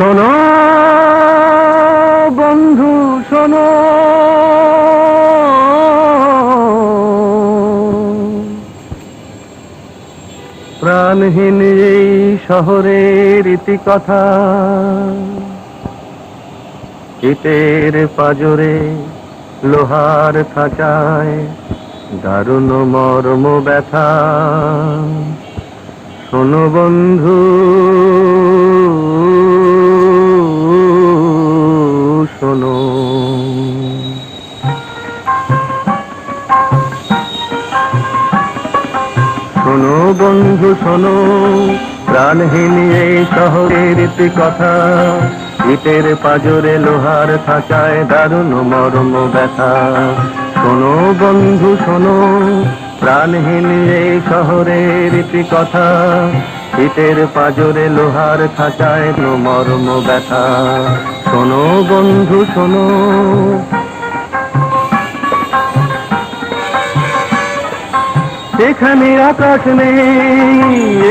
শোনো বন্ধু, শোনো। প্রাণহীন এই শহরের ইতিকথা, ইটের পাজরে লোহার থাকায় দারুণ মর্ম ব্যথা শোনো বন্ধু শোনো বন্ধু, শোনো। প্রাণহীন এই শহরের কথা ইটের পাজরে লোহার খাঁচায় দারুণ মর্ম ব্যথা। শোনো বন্ধু, শোনো। প্রাণহীন এই শহরের কথা ইটের পাজরে লোহার খাঁচায় মর্ম ব্যথা। শোনো বন্ধু, শোনো। এখানে আকাশ নেই,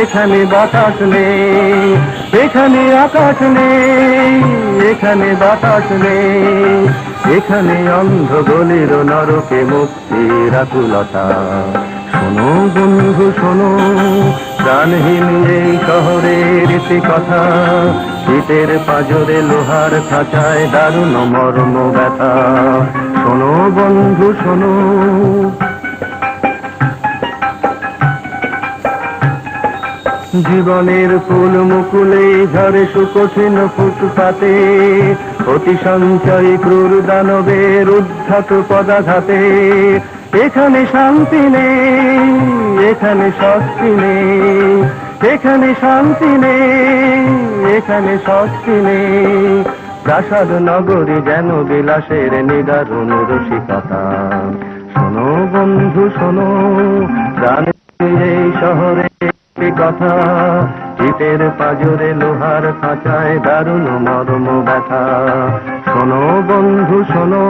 এখানে বাতাস নেই, এখানে আকাশ নেই, এখানে বাতাস নেই, এখানে অন্ধ গলির নরকে মুক্তির আকুলতা। শোনো বন্ধু, শোনো, প্রাণহীন এই শহরের ইতি কথা শীতের পাজরে লোহার খাঁচায় দারুণ মর্ম ব্যথা শোনো বন্ধু, শোনো জীবনের ফুল মুকুলে ঝরে সুকঠিন ফুটপাতে। অতি সঞ্চয় ক্রূর দানবের উদ্ধত পদাঘাতে। এখানে শান্তি নেই, এখানে স্বস্তি নেই। এখানে শান্তি নেই, এখানে স্বস্তি নেই। প্রাসাদ নগরী যেন বিলাসের নিদারুণ রসিকতা। শোনো বন্ধু, শোনো প্রাণ এই শহরে কথা। শীতের পাজরে লোহার খাঁচায় দারুণ মর্ম ব্যথা শোনো বন্ধু শোনো।